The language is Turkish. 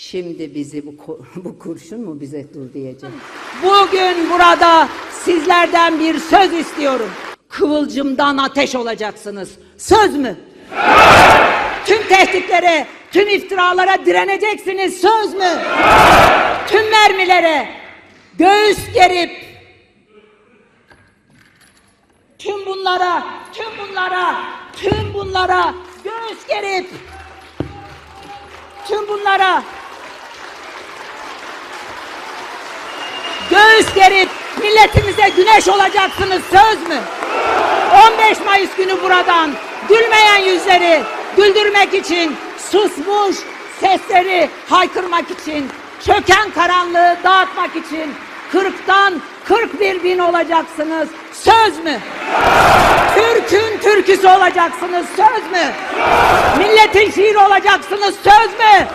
Şimdi bizi bu, bu kurşun mu bize dur diyecek. Bugün burada sizlerden bir söz istiyorum. Kıvılcımdan ateş olacaksınız. Söz mü? Tüm tehditlere, tüm iftiralara direneceksiniz. Söz mü? Tüm mermilere göğüs gerip tüm bunlara, tüm bunlara, tüm bunlara göğüs gerip tüm bunlara göğüs gerip milletimize güneş olacaksınız söz mü? 15 Mayıs günü buradan gülmeyen yüzleri güldürmek için susmuş sesleri haykırmak için çöken karanlığı dağıtmak için 40'tan 41 bin olacaksınız söz mü? Türk'ün türküsü olacaksınız söz mü? Milletin şiiri olacaksınız söz mü?